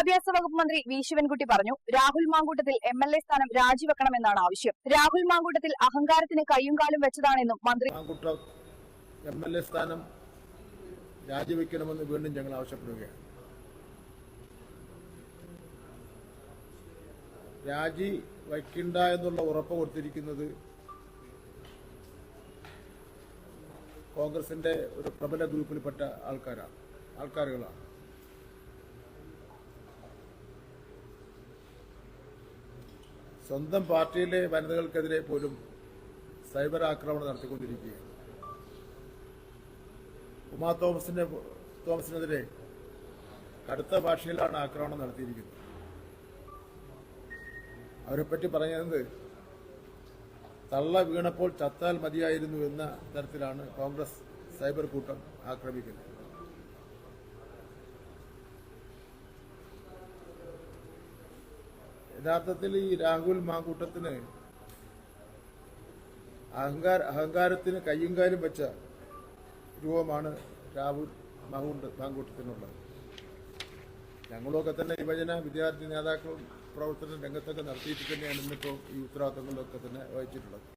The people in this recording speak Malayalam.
വിദ്യാഭ്യാസ വകുപ്പ് മന്ത്രി വി ശിവൻകുട്ടി പറഞ്ഞു Rahul Mamkootathil M L A സ്ഥാനം രാജിവെക്കണമെന്നാണ് ആവശ്യം. രാഹുൽ മാങ്കൂട്ടത്തിൽ അഹങ്കാരത്തിന് കയ്യും കാലും വെച്ചതാണെന്നും മന്ത്രി എം എൽ എ സ്ഥാനം രാജിവെക്കണമെന്ന് വീണ്ടും ഞങ്ങൾ ആവശ്യപ്പെടുകയാണ്. രാജി വയ്ക്കണ്ട എന്നുള്ള ഉറപ്പ് കൊടുത്തിരിക്കുന്നത് കോൺഗ്രസിന്റെ ഒരു പ്രബല ഗ്രൂപ്പിൽപ്പെട്ട ആൾക്കാരാണ് ആൾക്കാരുകളാണ്. സ്വന്തം പാർട്ടിയിലെ വനിതകൾക്കെതിരെ പോലും സൈബർ ആക്രമണം നടത്തിക്കൊണ്ടിരിക്കുകയാണ്. ഉമാ തോമസിന്റെ തോമസിനെതിരെ കടുത്ത ഭാഷയിലാണ് ആക്രമണം നടത്തിയിരിക്കുന്നത്. അവരെപ്പറ്റി പറഞ്ഞത് തള്ള വീണപ്പോൾ ചത്താൽ മതിയായിരുന്നു എന്ന തരത്തിലാണ് കോൺഗ്രസ് സൈബർ കൂട്ടം ആക്രമിക്കുന്നത്. യഥാർത്ഥത്തിൽ ഈ രാഹുൽ മാങ്കൂട്ടത്തിന് അഹങ്കാര അഹങ്കാരത്തിന് കയ്യും കാലും വെച്ച രൂപമാണ് രാഹുൽ മാങ്കൂട്ട മാങ്കൂട്ടത്തിനുള്ളത്. ഞങ്ങളൊക്കെ തന്നെ യുവജന വിദ്യാർത്ഥി നേതാക്കളും പ്രവർത്തന രംഗത്തൊക്കെ നടത്തിയിട്ട് തന്നെയാണ് ഇന്നിപ്പോൾ ഈ ഉത്തരവാദിത്തങ്ങളിലൊക്കെ തന്നെ വഹിച്ചിട്ടുള്ളത്.